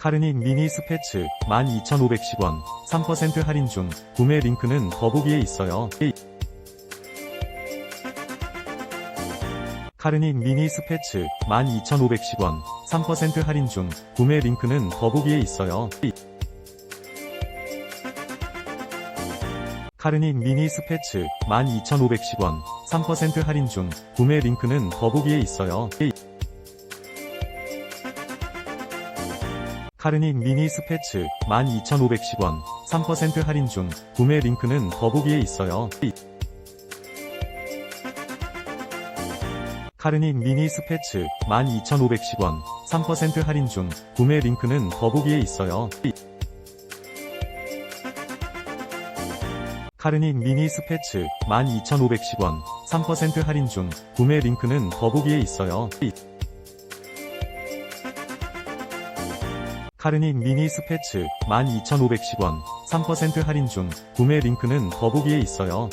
카르닉 미니 스패츠 12,510원 3% 할인 중 구매 링크는 더보기에 있어요. 카르닉 미니 스패츠 12,510원 3% 할인 중 구매 링크는 더보기에 있어요. 카르닉 미니 스패츠 12,510원 3% 할인 중 구매 링크는 더보기에 있어요. 카르닉 미니 스패츠 12,510원 3% 할인 중 구매 링크는 더보기에 있어요. 카르닉 미니 스패츠 12,510원 3% 할인 중 구매 링크는 더보기에 있어요. 카르닉 미니 스패츠 12,510원 3% 할인 중 구매 링크는 더보기에 있어요. 카르닉 미니 스패츠 12,510원 3% 할인 중 구매 링크는 더보기에 있어요.